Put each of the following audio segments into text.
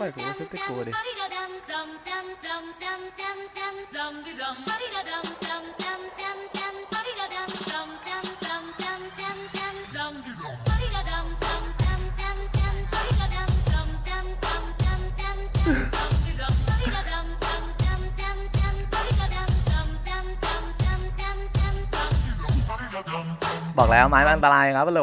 ปล่อยกูก็คือติดกูดิบอกแล้วไม้มันอันตรายครับโหล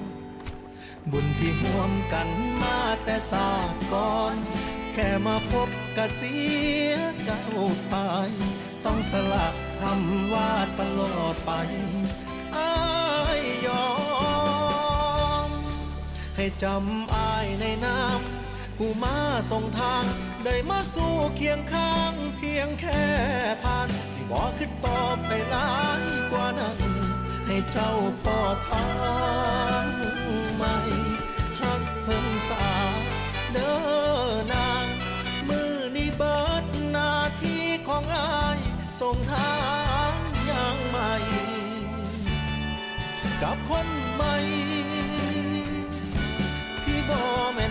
บุญที่ห่วมกันมาแต่ศาสก่อน แค่มาพบกะเสียเก้าตาย ต้องสละคำว่าตลอดไปอายยอม ให้จำอายในน้ำผู้มาส่งทาง ได้มาสู้เคียงข้างเพียงแค่ผ่าน สิบอกขึ้นต่อไปหลายกว่านั้น ให้เจ้าพอทาง งทางอย่างใหม่ กับคนใหม่ ที่บ่แม่น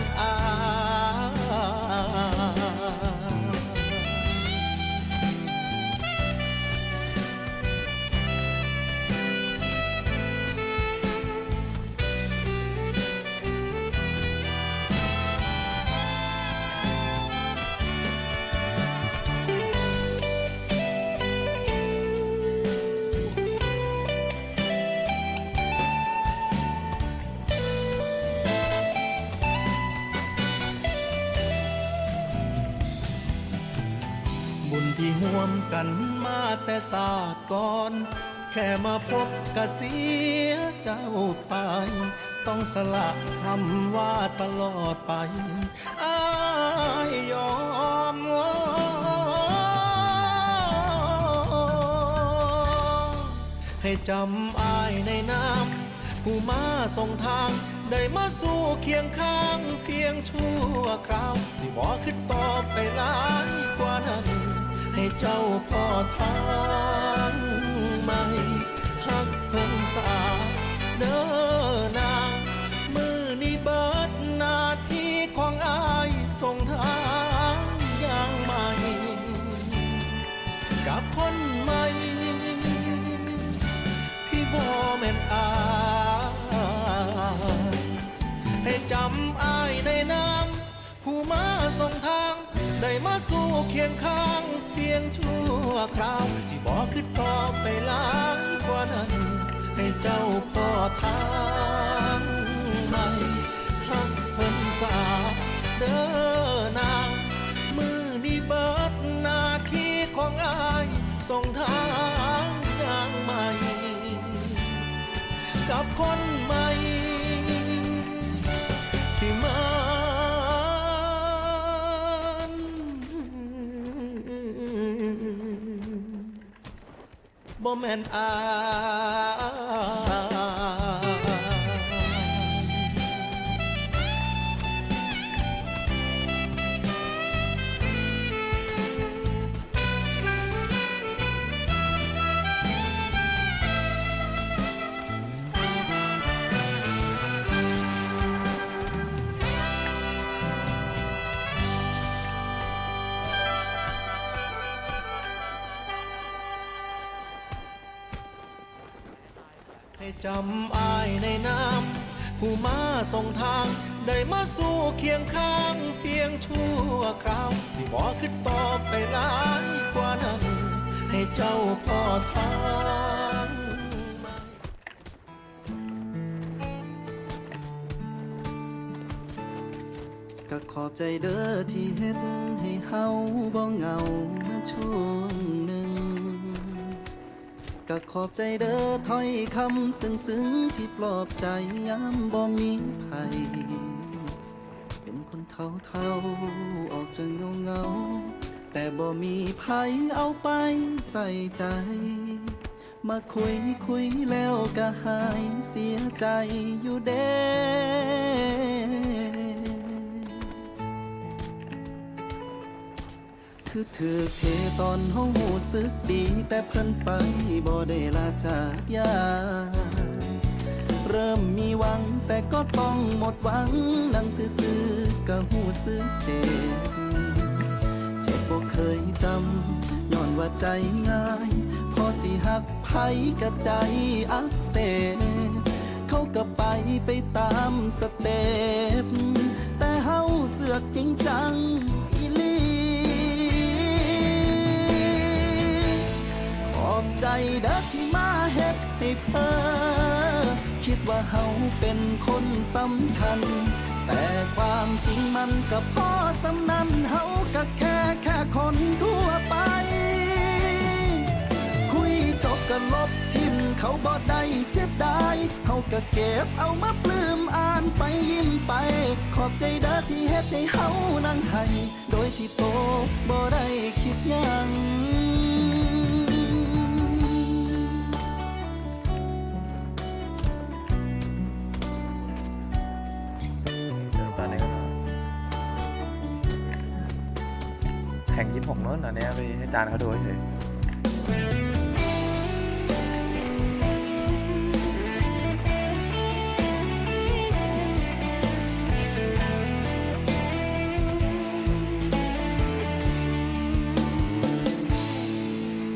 วมกันมาแต่ศาสตร์ก่อน แค่มาพบกะเสียเจ้าไป ต้องสละคำว่าตลอดไปอายยอมให้จำอายในน้ำผู้มาส่งทาง ได้มาสู้เคียงข้างเพียงชั่วคราว สิบอขึ้นต่อไปหลายกว่าน ให้เจ้าพ่อทางใหม่หักเพิ่งสาเด้อนางมือนี้เบิดนาทีของอายส่งทางอย่างใหม่ กับคนใหม่ ที่บ่แม่นอายให้จำอายในน้ำผู้มาส่งทาง ได้มาสู้เคียงข้าง เพียงชั่วคราว สิบอกขึ้นตอไปล้างกว่านั้น ให้เจ้าพ่อทางใหม่หักเพิ่นสาเด้อนางมือนี้เบิดนาทีของอายส่งทางอย่างใหม่ กับคนใหม่ บ่แม่นอาย ให้จำอายในน้ำผู้มาส่งทาง ได้มาสู้เคียงข้างเพียงชั่วคราว สิบอกขึ้นต่อไปหลายกว่านั้น ให้เจ้าพ่อทางก็ขอบใจเด้อที่เฮ็ดให้เฮาบ่เหงามาช่วงหนึ่ง ก็ขอบใจเด้อถ้อยคำซึ้งซึ้งที่ปลอบใจยามบ่มีไผเป็นคนเท่าเท่าออกจะเงาเงาแต่บ่มีไผเอาไปใส่ใจ มาคุยคุยแล้วก็หายเสียใจอยู่เด้ คือถือเทตอนห้องหูสึกดี แต่เพิ่นไปบ่ได้ลาจากยา เริ่มมีหวังแต่ก็ต้องหมดหวัง นั่งซื่อๆก็หูสึกเจ็บ เจ็บบ่เคยจำย้อนว่าใจง่าย พอสิหักไผกะใจอักเสบเขาก็ไปไปตามสเต็ปแต่เฮาเสือกจริงจัง เด้อที่มาเฮ็ดให้เพ้อคิดว่าเฮาเป็นคนสำคัญ แต่ความจริงมันก็พอสำนันเฮาก็แค่แค่คนทั่วไป คุยจบก็ลบทิมเขาบ่ได้เสียดายเขาก็เก็บเอามาปลื้มอ่านไปยิ้มไป ขอบใจเด้อที่เฮ็ดให้เฮานั่งให้โดยที่โตบ่ได้คิดยัง แข่งยี่สิบหกโน้นอันเนี้ยไปให้จานเขาดูเฉย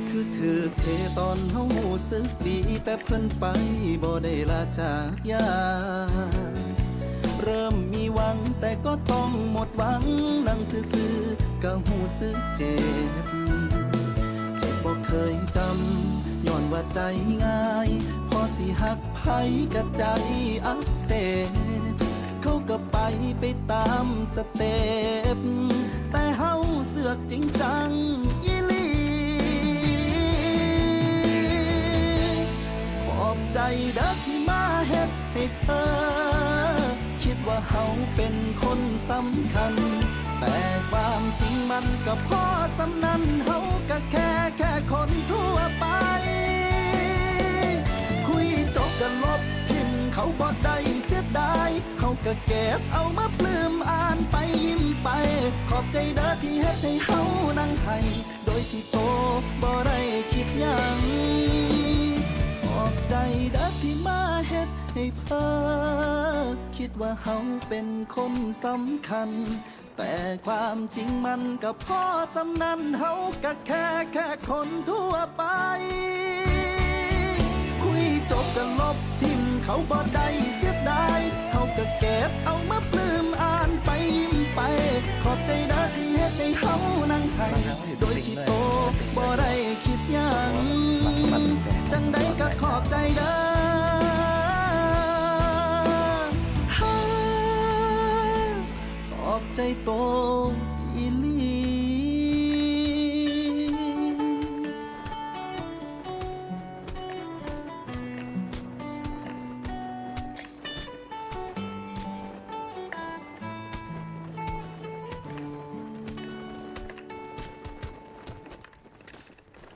คือถือเทตอนเฮาหูสึกดี แต่เพิ่นไปบ่ได้ลาจากยา เริ่มมีหวัง แต่ก็ต้องหมดหวังนั่งซื่อๆก็หูสึกเจ็บ เจ็บบ่เคยจำย้อนว่าใจง่าย พอสิหักไผกะใจอักเสบเขาก็ไปไปตามสเต็ปแต่เฮาเสือกจริงจังอีหลีขอบใจเด้อที่มาเฮ็ดให้เธอ สำคัญ แต่ความจริงมันก็พอสำนันเฮาก็แค่แค่คนทั่วไป คุยจบกันลบทิมเขาบ่ได้เสียดาย เขาก็เก็บเอามาปลื้มอ่านไปยิ้มไป ขอบใจเด้อที่เฮ็ดให้เฮานั่งให้โดยที่โตบ่ได้คิดยัง อบใจเด้อที่มาเฮ็ดให้เพ้อคิดว่าเฮาเป็นคนสำคัญ แต่ความจริงมันก็พอสำนันเฮาก็แค่แค่คนทั่วไป คุยจบกันลบทิมเขาบ่ได้เสียดายเขาก็เก็บเอามาปลื้มอ่านไปยิ้มไป ขอบใจเด้อที่เฮ็ดให้เฮานั่งให้โดยที่โตบ่ได้ ใจเด้อขอบใจโต